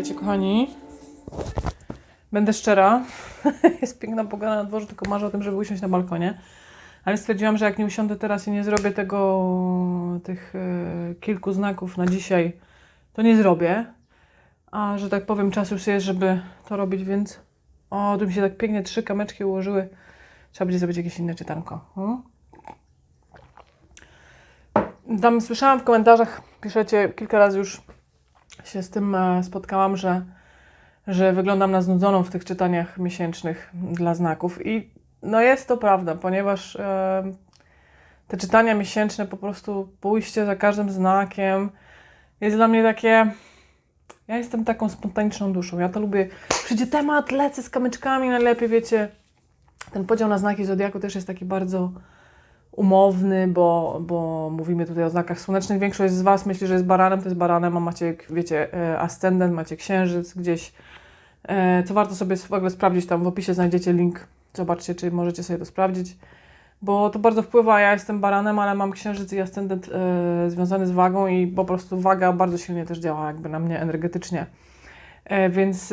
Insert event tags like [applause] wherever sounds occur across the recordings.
Słuchajcie, kochani, będę szczera. [laughs] Jest piękna pogoda na dworze, tylko marzę o tym, żeby usiąść na balkonie. Ale stwierdziłam, że jak nie usiądę teraz i nie zrobię tego, tych e, kilku znaków na dzisiaj, to nie zrobię. A że tak powiem, czas już jest, żeby to robić, więc o, tu mi się tak pięknie trzy kameczki ułożyły. Trzeba będzie zrobić jakieś inne czytanko. Hmm? Tam słyszałam w komentarzach, piszecie kilka razy już się z tym e, spotkałam, że, że wyglądam na znudzoną w tych czytaniach miesięcznych dla znaków. I no jest to prawda, ponieważ e, te czytania miesięczne, po prostu pójście za każdym znakiem jest dla mnie takie. Ja jestem taką spontaniczną duszą. Ja to lubię. Przyjdzie temat, lecę z kamyczkami, najlepiej wiecie. Ten podział na znaki zodiaku też jest taki bardzo umowny, bo, bo mówimy tutaj o znakach słonecznych. Większość z Was myśli, że jest baranem, to jest baranem, a macie, wiecie, e, ascendent, macie księżyc gdzieś. E, Co warto sobie w ogóle sprawdzić, tam w opisie znajdziecie link. Zobaczcie, czy możecie sobie to sprawdzić. Bo to bardzo wpływa. Ja jestem baranem, ale mam księżyc i ascendent e, związany z wagą i po prostu waga bardzo silnie też działa jakby na mnie energetycznie. Więc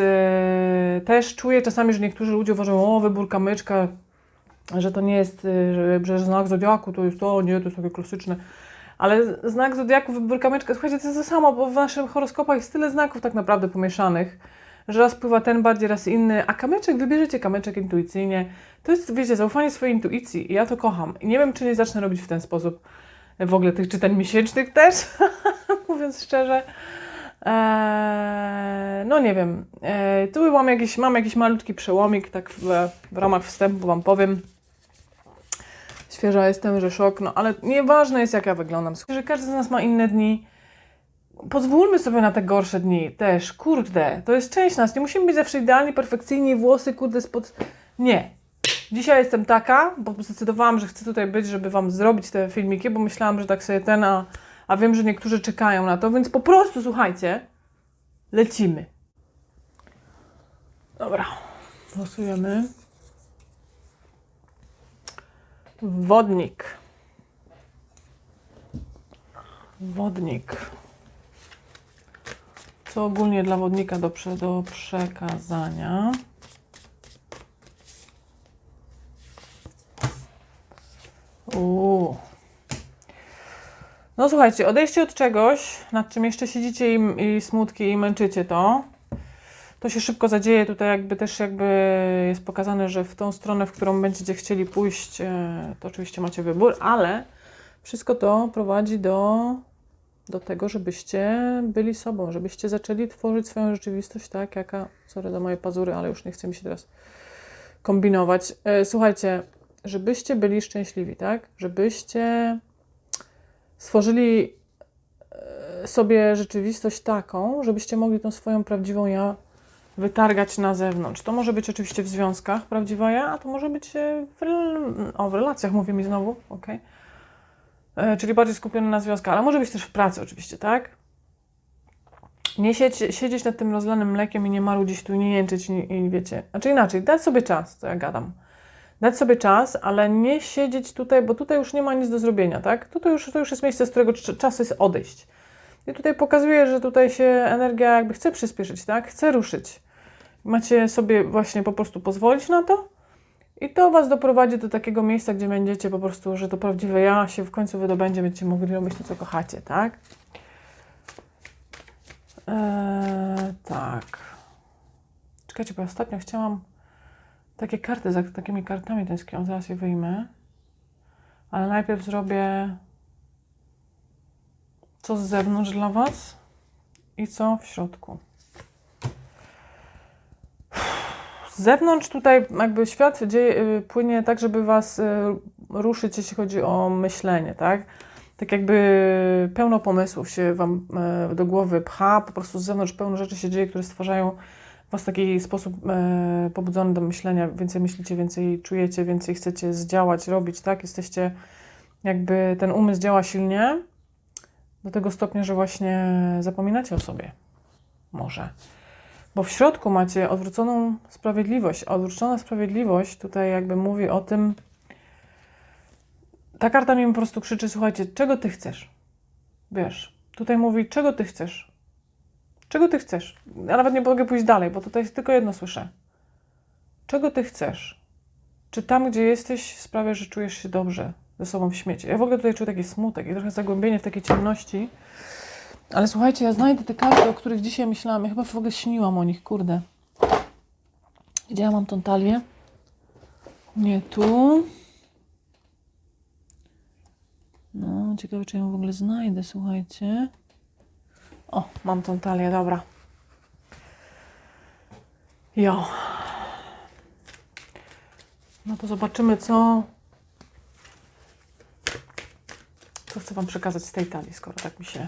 też czuję czasami, że niektórzy ludzie uważają, o wybór kamyczka, że to nie jest, y, że, że znak zodiaku to jest to, nie, to jest takie klasyczne. Ale znak zodiaku, wybór kamyczka, słuchajcie, to jest to samo, bo w naszych horoskopach jest tyle znaków tak naprawdę pomieszanych, że raz pływa ten bardziej, raz inny, a kamyczek, wybierzecie kamyczek intuicyjnie. To jest, wiecie, zaufanie swojej intuicji i ja to kocham. I nie wiem, czy nie zacznę robić w ten sposób w ogóle tych czytań miesięcznych też, [laughs] mówiąc szczerze. Eee, no nie wiem. Eee, tu mam jakiś, mam jakiś malutki przełomik, tak w, w ramach wstępu Wam powiem. Świeża jestem, że szok, no ale nieważne jest jak ja wyglądam. Że każdy z nas ma inne dni. Pozwólmy sobie na te gorsze dni też, kurde, to jest część nas. Nie musimy być zawsze idealni, perfekcyjni, włosy, kurde, spod... Nie. Dzisiaj jestem taka, bo zdecydowałam, że chcę tutaj być, żeby Wam zrobić te filmiki, bo myślałam, że tak sobie ten, a, a wiem, że niektórzy czekają na to, więc po prostu słuchajcie, lecimy. Dobra, losujemy. Wodnik. Wodnik. Co ogólnie dla wodnika do, do przekazania? Uuu. No słuchajcie, odejście od czegoś, nad czym jeszcze siedzicie i, i smutki i męczycie to, to się szybko zadzieje. Tutaj jakby też jakby jest pokazane, że w tą stronę, w którą będziecie chcieli pójść, e, to oczywiście macie wybór, ale wszystko to prowadzi do, do tego, żebyście byli sobą, żebyście zaczęli tworzyć swoją rzeczywistość tak, jaka, sorry za moje pazury, ale już nie chcę mi się teraz kombinować. E, Słuchajcie, żebyście byli szczęśliwi, tak? Żebyście stworzyli e, sobie rzeczywistość taką, żebyście mogli tą swoją prawdziwą ja wytargać na zewnątrz. To może być oczywiście w związkach prawdziwa ja, a to może być e, w, o, w relacjach, mówię mi znowu, ok? Czyli bardziej skupione na związkach, ale może być też w pracy oczywiście, tak? Nie siedzieć nad tym rozlanym mlekiem i nie marudzić tu nie jęczyć i, i wiecie. Znaczy inaczej, dać sobie czas, co ja gadam. Dać sobie czas, ale nie siedzieć tutaj, bo tutaj już nie ma nic do zrobienia, tak? Tutaj już, to już jest miejsce, z którego cz- czas jest odejść. I tutaj pokazuje, że tutaj się energia jakby chce przyspieszyć, tak? Chce ruszyć. Macie sobie właśnie po prostu pozwolić na to i to Was doprowadzi do takiego miejsca, gdzie będziecie po prostu, że to prawdziwe ja się w końcu wydobędzie, będziecie mogli robić to, co kochacie, tak? Eee, tak. Czekajcie, bo ostatnio chciałam takie karty, za takimi kartami tęskniłam, zaraz je wyjmę. Ale najpierw zrobię co z zewnątrz dla Was i co w środku. Z zewnątrz tutaj jakby świat dzieje, y, płynie tak, żeby Was y, ruszyć, jeśli chodzi o myślenie, tak? Tak jakby pełno pomysłów się Wam e, do głowy pcha, po prostu z zewnątrz pełno rzeczy się dzieje, które stwarzają Was w taki sposób e, pobudzony do myślenia. Więcej myślicie, więcej czujecie, więcej chcecie zdziałać, robić, tak? Jesteście, jakby ten umysł działa silnie do tego stopnia, że właśnie zapominacie o sobie. Może. Bo w środku macie odwróconą sprawiedliwość. Odwrócona sprawiedliwość tutaj jakby mówi o tym, ta karta mi po prostu krzyczy, słuchajcie, czego ty chcesz? Wiesz, tutaj mówi, czego ty chcesz? Czego ty chcesz? Ja nawet nie mogę pójść dalej, bo tutaj tylko jedno słyszę. Czego ty chcesz? Czy tam, gdzie jesteś, sprawia, że czujesz się dobrze ze sobą w śmieci? Ja w ogóle tutaj czuję taki smutek i trochę zagłębienie w takiej ciemności. Ale słuchajcie, ja znajdę te karty, o których dzisiaj myślałam. Ja chyba w ogóle śniłam o nich, kurde. Gdzie ja mam tą talię? Nie tu. No, ciekawe, czy ją w ogóle znajdę, słuchajcie. O, mam tą talię, dobra. Jo. No to zobaczymy, co. Co chcę Wam przekazać z tej talii, skoro tak mi się.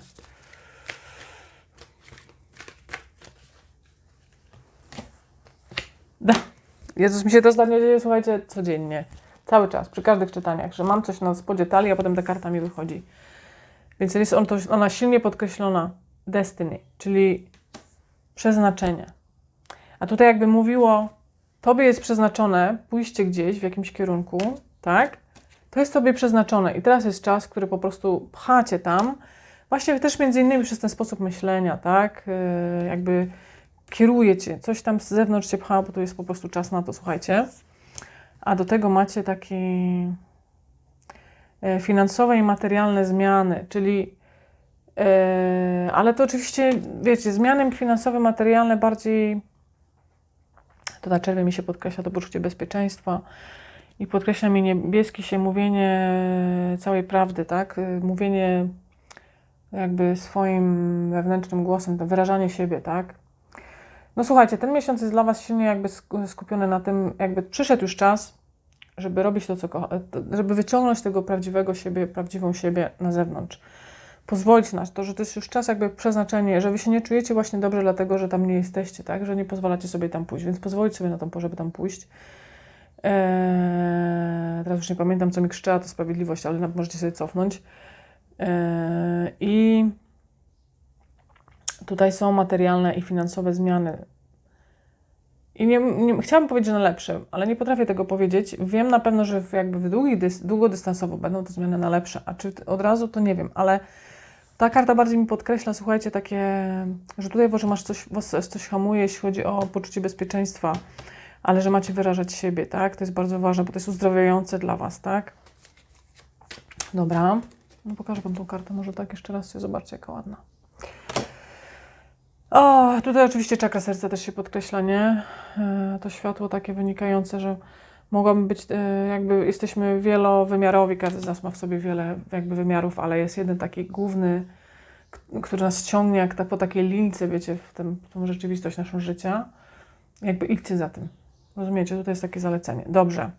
Jezus, mi się to zdanie dzieje, słuchajcie, codziennie. Cały czas, przy każdych czytaniach, że mam coś na spodzie talii, a potem ta karta mi wychodzi. Więc jest on to, ona silnie podkreślona destiny, czyli przeznaczenie. A tutaj jakby mówiło, tobie jest przeznaczone pójście gdzieś w jakimś kierunku, tak? To jest tobie przeznaczone i teraz jest czas, który po prostu pchacie tam, właśnie też między innymi przez ten sposób myślenia, tak? Yy, jakby kieruje cię, coś tam z zewnątrz cię pcha, bo to jest po prostu czas na to, słuchajcie. A do tego macie takie e, finansowe i materialne zmiany, czyli e, ale to oczywiście, wiecie, zmiany finansowe, materialne bardziej to na czerwie mi się podkreśla to poczucie bezpieczeństwa i podkreśla mi niebieski się mówienie całej prawdy, tak? Mówienie jakby swoim wewnętrznym głosem, to wyrażanie siebie, tak? No słuchajcie, ten miesiąc jest dla Was silnie jakby skupiony na tym, jakby przyszedł już czas, żeby robić to, co kocha, żeby wyciągnąć tego prawdziwego siebie, prawdziwą siebie na zewnątrz. Pozwolić na to, że to jest już czas jakby przeznaczenie, że Wy się nie czujecie właśnie dobrze dlatego, że tam nie jesteście, tak? Że nie pozwalacie sobie tam pójść, więc pozwolić sobie na to, żeby tam pójść. Eee, teraz już nie pamiętam, co mi krzyczała to sprawiedliwość, ale możecie sobie cofnąć. Eee, I tutaj są materialne i finansowe zmiany. I nie, nie, chciałabym powiedzieć, że na lepsze, ale nie potrafię tego powiedzieć. Wiem na pewno, że jakby w długi, dys, długodystansowo będą te zmiany na lepsze, a czy od razu to nie wiem, ale ta karta bardziej mi podkreśla, słuchajcie, takie, że tutaj może masz coś, was coś hamuje, jeśli chodzi o poczucie bezpieczeństwa, ale że macie wyrażać siebie, tak? To jest bardzo ważne, bo to jest uzdrawiające dla Was, tak? Dobra. No pokażę Wam tą kartę, może tak jeszcze raz się zobaczcie, jaka ładna. Tutaj oczywiście czakra serca też się podkreśla, nie? E, to światło takie wynikające, że mogłabym być, e, jakby jesteśmy wielowymiarowi, każdy z nas ma w sobie wiele jakby wymiarów, ale jest jeden taki główny, który nas ciągnie jak ta, po takiej lince, wiecie, w, tym, w tą rzeczywistość naszego życia. Jakby idźcie za tym. Rozumiecie? Tutaj jest takie zalecenie. Dobrze.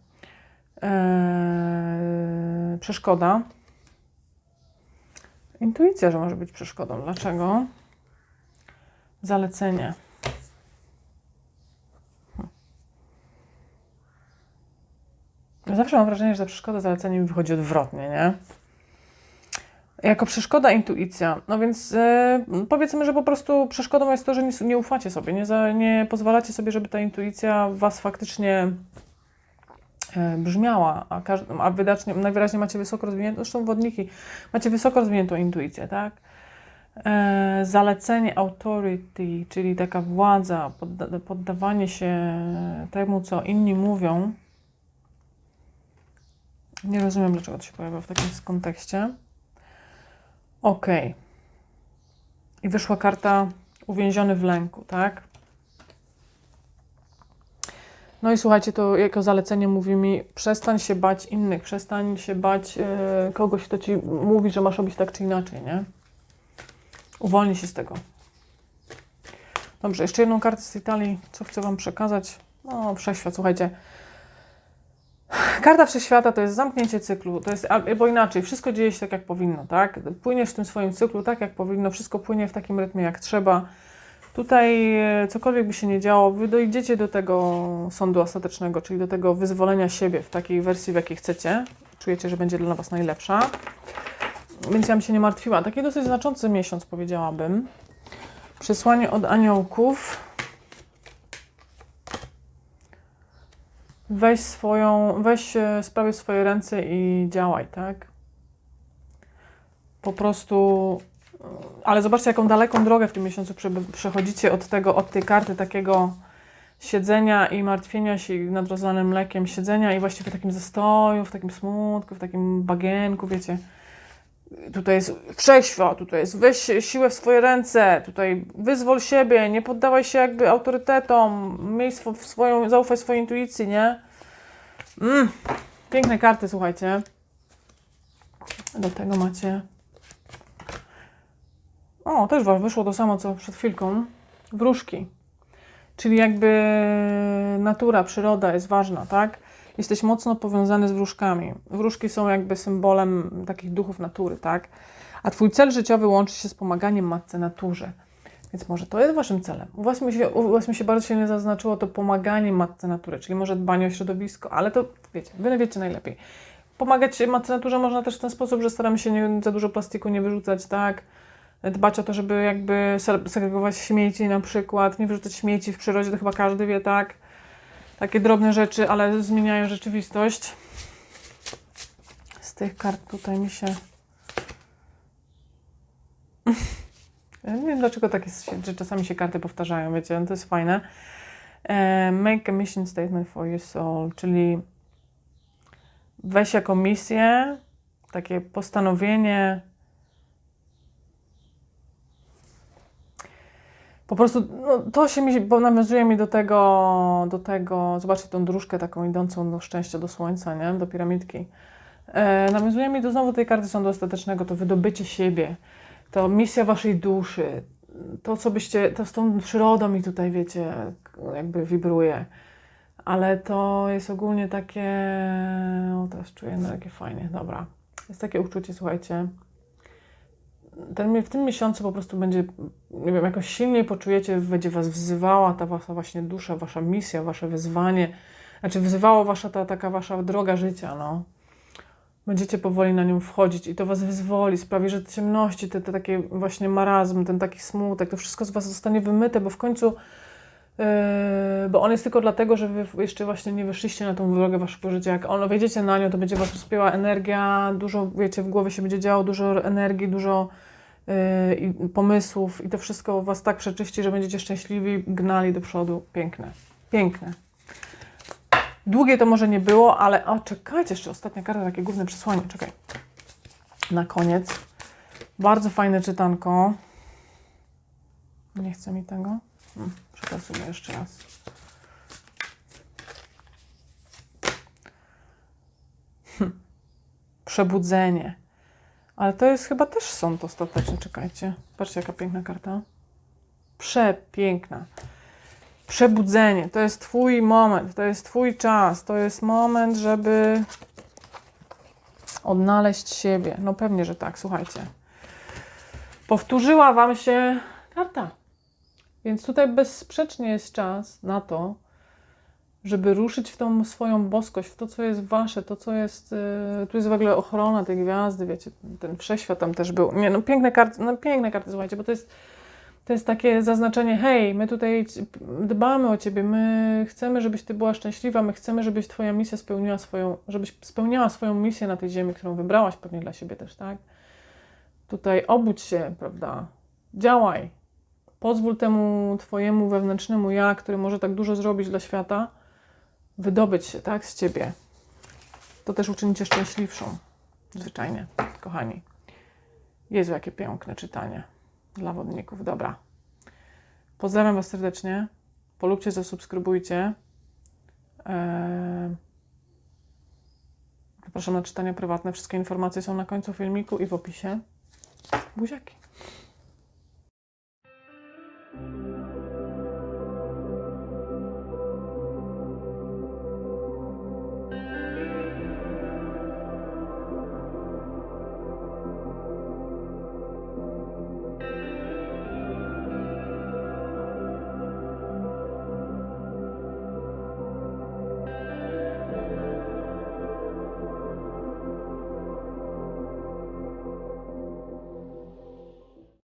Eee, przeszkoda. Intuicja, że może być przeszkodą. Dlaczego? Zalecenie. Zawsze mam wrażenie, że ta przeszkoda zalecenie mi wychodzi odwrotnie, nie? Jako przeszkoda intuicja. No więc e, powiedzmy, że po prostu przeszkodą jest to, że nie, nie ufacie sobie, nie, za, nie pozwalacie sobie, żeby ta intuicja Was faktycznie e, brzmiała, a, każdy, a najwyraźniej macie wysoko rozwiniętą, zresztą wodniki, macie wysoko rozwiniętą intuicję, tak? E, zalecenie authority, czyli taka władza, podda poddawanie się temu, co inni mówią. Nie rozumiem, dlaczego to się pojawia w takim kontekście. Ok. I wyszła karta uwięziony w lęku, tak? No i słuchajcie, to jako zalecenie mówi mi, przestań się bać innych, przestań się bać yy, kogoś, kto ci mówi, że masz robić tak czy inaczej, nie? Uwolnij się z tego. Dobrze, jeszcze jedną kartę z Italii, co chcę Wam przekazać. No, wszechświat, słuchajcie. Karta Wszechświata to jest zamknięcie cyklu, to jest, albo inaczej, wszystko dzieje się tak, jak powinno, tak? Płyniesz w tym swoim cyklu tak, jak powinno, wszystko płynie w takim rytmie, jak trzeba. Tutaj e, cokolwiek by się nie działo, wy dojdziecie do tego sądu ostatecznego, czyli do tego wyzwolenia siebie w takiej wersji, w jakiej chcecie. Czujecie, że będzie dla Was najlepsza. Więc ja bym się nie martwiła. Taki dosyć znaczący miesiąc, powiedziałabym. Przesłanie od aniołków. Weź swoją, weź sprawy w swoje ręce i działaj, tak? Po prostu ale zobaczcie, jaką daleką drogę w tym miesiącu przechodzicie od tego, od tej karty takiego siedzenia i martwienia się nad rozlanym mlekiem, siedzenia i właściwie w takim zastoju, w takim smutku, w takim bagienku, wiecie. Tutaj jest wszechświat, tutaj jest weź siłę w swoje ręce, tutaj wyzwol siebie, nie poddawaj się jakby autorytetom, miej swo- w swoją, zaufaj swojej intuicji, nie? Mm, piękne karty, słuchajcie. Do tego macie. O, też wyszło to samo co przed chwilką. Wróżki. Czyli jakby natura, przyroda jest ważna, tak? Jesteś mocno powiązany z wróżkami. Wróżki są jakby symbolem takich duchów natury, tak? A twój cel życiowy łączy się z pomaganiem matce naturze. Więc może to jest waszym celem. U was mi się, u was mi się bardzo silnie zaznaczyło to pomaganie matce natury, czyli może dbanie o środowisko, ale to wiecie, wy wiecie najlepiej. Pomagać matce naturze można też w ten sposób, że staramy się nie, za dużo plastiku nie wyrzucać, tak? Dbać o to, żeby jakby se- segregować śmieci na przykład, nie wyrzucać śmieci w przyrodzie, to chyba każdy wie, tak? Takie drobne rzeczy, ale zmieniają rzeczywistość. Z tych kart tutaj mi się... [laughs] Ja nie wiem, dlaczego tak jest, że czasami się karty powtarzają, wiecie, to jest fajne. E, Make a mission statement for your soul, czyli weź jako misję takie postanowienie po prostu no, to się mi, bo nawiązuje mi do tego, do tego, zobaczcie tą dróżkę taką idącą do szczęścia, do słońca, nie? do piramidki. E, nawiązuje mi do znowu tej karty sądu ostatecznego, to wydobycie siebie, to misja waszej duszy, to co byście, to z tą przyrodą mi tutaj, wiecie, jakby wibruje. Ale to jest ogólnie takie, o teraz czuję energię fajnie, dobra. Jest takie uczucie, słuchajcie, ten, w tym miesiącu po prostu będzie, nie wiem, jakoś silniej poczujecie, będzie was wzywała ta wasza właśnie dusza, wasza misja, wasze wyzwanie, znaczy wzywało wasza ta taka wasza droga życia, no. Będziecie powoli na nią wchodzić i to was wyzwoli, sprawi, że te ciemności, te, te takie właśnie marazm, ten taki smutek, to wszystko z was zostanie wymyte, bo w końcu Yy, bo on jest tylko dlatego, że wy jeszcze właśnie nie wyszliście na tą drogę waszego życia. Jak ono wejdziecie na nią, to będzie was rozpięła energia, dużo, wiecie, w głowie się będzie działo, dużo energii, dużo i pomysłów i to wszystko was tak przeczyści, że będziecie szczęśliwi, gnali do przodu. Piękne. Piękne. Długie to może nie było, ale o, czekajcie, jeszcze ostatnia karta, takie główne przesłanie, czekaj. Na koniec. Bardzo fajne czytanko. Nie chce mi tego. Hmm, jeszcze raz. Hm. Przebudzenie. Ale to jest chyba też sąd ostateczny. Czekajcie. Patrzcie, jaka piękna karta. Przepiękna. Przebudzenie. To jest Twój moment. To jest Twój czas. To jest moment, żeby odnaleźć siebie. No pewnie, że tak. Słuchajcie. Powtórzyła Wam się karta. Więc tutaj bezsprzecznie jest czas na to, żeby ruszyć w tą swoją boskość, w to, co jest wasze, to, co jest. Yy, tu jest w ogóle ochrona tej gwiazdy, wiecie, ten wszechświat tam też był. Nie, no piękne karty, no piękne karty, słuchajcie, bo to jest, to jest takie zaznaczenie, hej, my tutaj dbamy o ciebie, my chcemy, żebyś ty była szczęśliwa, my chcemy, żebyś twoja misja spełniła swoją, żebyś spełniała swoją misję na tej ziemi, którą wybrałaś pewnie dla siebie też, tak? Tutaj obudź się, prawda? Działaj, Pozwól temu Twojemu wewnętrznemu ja, który może tak dużo zrobić dla świata, wydobyć się, tak, z Ciebie. To też uczyni Cię szczęśliwszą. Zwyczajnie, kochani. Jezu, jakie piękne czytanie dla wodników. Dobra. Pozdrawiam Was serdecznie. Polubcie, zasubskrybujcie. Eee... Zapraszam na czytania prywatne. Wszystkie informacje są na końcu filmiku i w opisie. Buziaki.